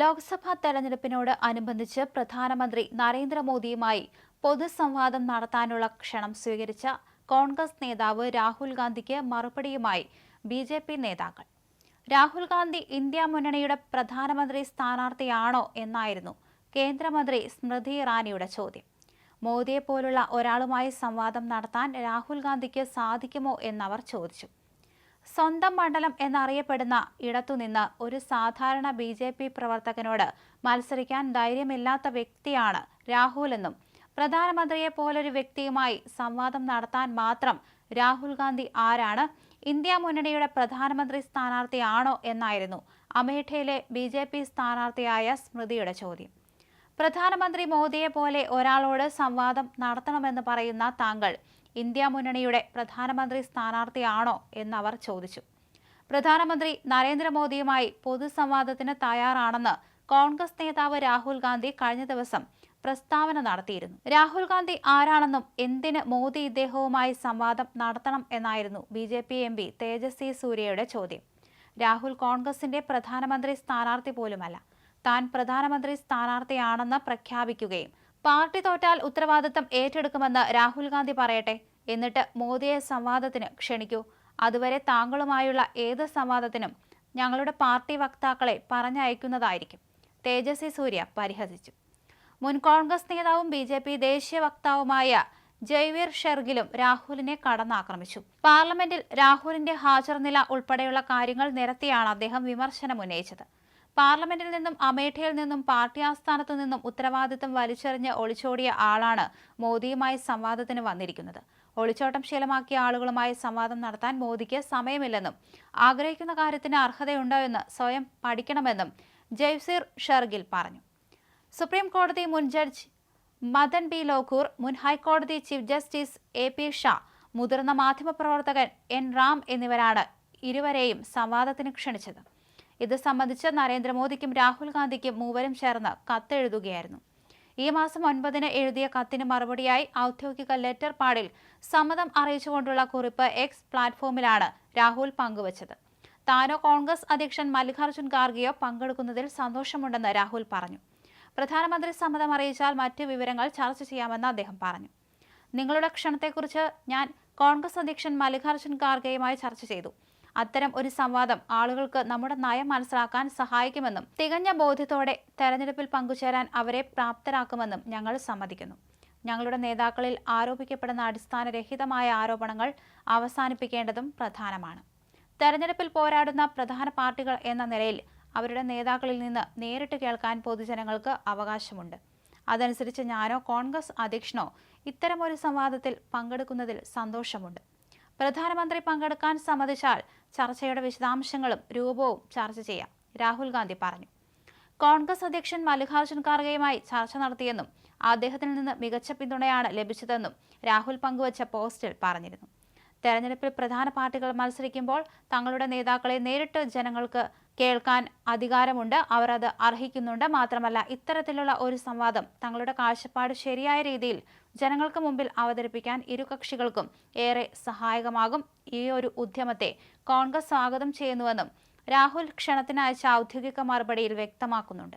ലോക്സഭാ തെരഞ്ഞെടുപ്പിനോട് അനുബന്ധിച്ച് പ്രധാനമന്ത്രി നരേന്ദ്രമോദിയുമായി പൊതുസംവാദം നടത്താനുള്ള ക്ഷണം സ്വീകരിച്ച കോൺഗ്രസ് നേതാവ് രാഹുൽ ഗാന്ധിക്ക് മറുപടിയുമായി ബി ജെ പി നേതാക്കൾ. രാഹുൽ ഗാന്ധി ഇന്ത്യ മുന്നണിയുടെ പ്രധാനമന്ത്രി സ്ഥാനാർത്ഥിയാണോ എന്നായിരുന്നു കേന്ദ്രമന്ത്രി സ്മൃതി ഇറാനിയുടെ ചോദ്യം. മോദിയെപ്പോലുള്ള ഒരാളുമായി സംവാദം നടത്താൻ രാഹുൽ ഗാന്ധിക്ക് സാധിക്കുമോ എന്നവർ ചോദിച്ചു. സ്വന്തം മണ്ഡലം എന്നറിയപ്പെടുന്ന ഇടത്തുനിന്ന് ഒരു സാധാരണ ബി ജെ പി പ്രവർത്തകനോട് മത്സരിക്കാൻ ധൈര്യമില്ലാത്ത വ്യക്തിയാണ് രാഹുൽ എന്നും പ്രധാനമന്ത്രിയെ പോലൊരു വ്യക്തിയുമായി സംവാദം നടത്താൻ മാത്രം രാഹുൽ ഗാന്ധി ആരാണ്? ഇന്ത്യ മുന്നണിയുടെ പ്രധാനമന്ത്രി സ്ഥാനാർത്ഥിയാണോ എന്നായിരുന്നു അമേഠയിലെ ബി സ്ഥാനാർത്ഥിയായ സ്മൃതിയുടെ ചോദ്യം. പ്രധാനമന്ത്രി മോദിയെ പോലെ ഒരാളോട് സംവാദം നടത്തണമെന്ന് പറയുന്ന താങ്കൾ ഇന്ത്യ മുന്നണിയുടെ പ്രധാനമന്ത്രി സ്ഥാനാർത്ഥിയാണോ എന്നവർ ചോദിച്ചു. പ്രധാനമന്ത്രി നരേന്ദ്രമോദിയുമായി പൊതുസംവാദത്തിന് തയ്യാറാണെന്ന് കോൺഗ്രസ് നേതാവ് രാഹുൽ ഗാന്ധി കഴിഞ്ഞ ദിവസം പ്രസ്താവന നടത്തിയിരുന്നു. രാഹുൽ ഗാന്ധി ആരാണെന്നും എന്തിന് മോദി ഇദ്ദേഹവുമായി സംവാദം നടത്തണം എന്നായിരുന്നു B J P M P Tejasvi സൂര്യയുടെ ചോദ്യം. രാഹുൽ കോൺഗ്രസിന്റെ പ്രധാനമന്ത്രി സ്ഥാനാർത്ഥി പോലുമല്ല. താൻ പ്രധാനമന്ത്രി സ്ഥാനാർത്ഥിയാണെന്ന് പ്രഖ്യാപിക്കുകയും. പാർട്ടി തോറ്റാൽ ഉത്തരവാദിത്തം ഏറ്റെടുക്കുമെന്ന് രാഹുൽ ഗാന്ധി പറയട്ടെ. എന്നിട്ട് മോദിയെ സംവാദത്തിന് ക്ഷണിക്കൂ. അതുവരെ താങ്കളുമായുള്ള ഏത് സംവാദത്തിനും ഞങ്ങളുടെ പാർട്ടി വക്താക്കളെ പറഞ്ഞയക്കുന്നതായിരിക്കും. തേജസ്വി സൂര്യ പരിഹസിച്ചു. മുൻ കോൺഗ്രസ് നേതാവും ബി ജെ പി ദേശീയ വക്താവുമായ ജയ്വീർ ഷെർഗിലും രാഹുലിനെ കടന്നാക്രമിച്ചു. പാർലമെന്റിൽ രാഹുലിന്റെ ഹാജർ നില ഉൾപ്പെടെയുള്ള കാര്യങ്ങൾ നിരത്തിയാണ് അദ്ദേഹം വിമർശനം ഉന്നയിച്ചത് പാർലമെന്റിൽ നിന്നും അമേഠിയിൽ നിന്നും പാർട്ടി ആസ്ഥാനത്തു നിന്നും ഉത്തരവാദിത്തം വലിച്ചെറിഞ്ഞ് ഒളിച്ചോടിയ ആളാണ് മോദിയുമായി സംവാദത്തിന് വന്നിരിക്കുന്നത്. ഒളിച്ചോട്ടം ശീലമാക്കിയ ആളുകളുമായി സംവാദം നടത്താൻ മോദിക്ക് സമയമില്ലെന്നും ആഗ്രഹിക്കുന്ന കാര്യത്തിന് അർഹതയുണ്ടോ എന്ന് സ്വയം പഠിക്കണമെന്നും ജയ്സീർ ഷർഗിൽ പറഞ്ഞു. സുപ്രീം കോടതി മുൻ ജഡ്ജ് മദൻ ബി ലോക്കൂർ മുൻ ഹൈക്കോടതി chief justice A P Shah മുതിർന്ന മാധ്യമപ്രവർത്തകൻ എൻ റാം എന്നിവരാണ് ഇരുവരെയും സംവാദത്തിന് ക്ഷണിച്ചത്. ഇത് സംബന്ധിച്ച് നരേന്ദ്രമോദിക്കും രാഹുൽ ഗാന്ധിക്കും മൂവരും ചേർന്ന് കത്തെഴുതുകയായിരുന്നു. ഈ മാസം ഒൻപതിന് എഴുതിയ കത്തിന് മറുപടിയായി ഔദ്യോഗിക ലെറ്റർ പാഡിൽ സമ്മതം അറിയിച്ചുകൊണ്ടുള്ള കുറിപ്പ് എക്സ് പ്ലാറ്റ്ഫോമിലാണ് രാഹുൽ പങ്കുവച്ചത്. താനോ കോൺഗ്രസ് അധ്യക്ഷൻ മല്ലികാർജുൻ ഖാർഗെയോ പങ്കെടുക്കുന്നതിൽ സന്തോഷമുണ്ടെന്ന് രാഹുൽ പറഞ്ഞു. പ്രധാനമന്ത്രി സമ്മതം അറിയിച്ചാൽ മറ്റ് വിവരങ്ങൾ ചർച്ച ചെയ്യാമെന്ന് അദ്ദേഹം പറഞ്ഞു. നിങ്ങളുടെ ക്ഷണത്തെക്കുറിച്ച് ഞാൻ കോൺഗ്രസ് അധ്യക്ഷൻ മല്ലികാർജുൻ ഖാർഗെയുമായി ചർച്ച ചെയ്തു. അത്തരം ഒരു സംവാദം ആളുകൾക്ക് നമ്മുടെ നയം മനസ്സിലാക്കാൻ സഹായിക്കുമെന്നും തികഞ്ഞ ബോധ്യത്തോടെ തെരഞ്ഞെടുപ്പിൽ പങ്കുചേരാൻ അവരെ പ്രാപ്തരാക്കുമെന്നും ഞങ്ങൾ സമ്മതിക്കുന്നു. ഞങ്ങളുടെ നേതാക്കളിൽ ആരോപിക്കപ്പെടുന്ന അടിസ്ഥാനരഹിതമായ ആരോപണങ്ങൾ അവസാനിപ്പിക്കേണ്ടതും പ്രധാനമാണ്. തെരഞ്ഞെടുപ്പിൽ പോരാടുന്ന പ്രധാന പാർട്ടികൾ എന്ന നിലയിൽ അവരുടെ നേതാക്കളിൽ നിന്ന് നേരിട്ട് കേൾക്കാൻ പൊതുജനങ്ങൾക്ക് അവകാശമുണ്ട്. അതനുസരിച്ച് ഞാനോ കോൺഗ്രസ് അധ്യക്ഷനോ ഇത്തരമൊരു സംവാദത്തിൽ പങ്കെടുക്കുന്നതിൽ സന്തോഷമുണ്ട്. പ്രധാനമന്ത്രി പങ്കെടുക്കാൻ സമ്മതിച്ചാൽ ചർച്ചയുടെ വിശദാംശങ്ങളും രൂപവും ചർച്ച ചെയ്യാം. രാഹുൽ ഗാന്ധി പറഞ്ഞു. കോൺഗ്രസ് അധ്യക്ഷൻ മല്ലികാർജുൻ ഖാർഗെയുമായി ചർച്ച നടത്തിയെന്നും അദ്ദേഹത്തിൽ നിന്ന് മികച്ച പിന്തുണയാണ് ലഭിച്ചതെന്നും രാഹുൽ പങ്കുവച്ച പോസ്റ്റിൽ പറഞ്ഞിരുന്നു. തെരഞ്ഞെടുപ്പിൽ പ്രധാന പാർട്ടികൾ മത്സരിക്കുമ്പോൾ തങ്ങളുടെ നേതാക്കളെ നേരിട്ട് ജനങ്ങൾക്ക് കേൾക്കാൻ അധികാരമുണ്ട്. അവർ അത് അർഹിക്കുന്നുണ്ട്. മാത്രമല്ല ഇത്തരത്തിലുള്ള ഒരു സംവാദം തങ്ങളുടെ കാഴ്ചപ്പാട് ശരിയായ രീതിയിൽ ജനങ്ങൾക്ക് മുമ്പിൽ അവതരിപ്പിക്കാൻ ഇരു കക്ഷികൾക്കും ഏറെ സഹായകമാകും. ഈ ഒരു ഉദ്യമത്തെ കോൺഗ്രസ് സ്വാഗതം ചെയ്യുന്നുവെന്നും രാഹുൽ ക്ഷണത്തിനയച്ച ഔദ്യോഗിക മറുപടിയിൽ വ്യക്തമാക്കുന്നുണ്ട്.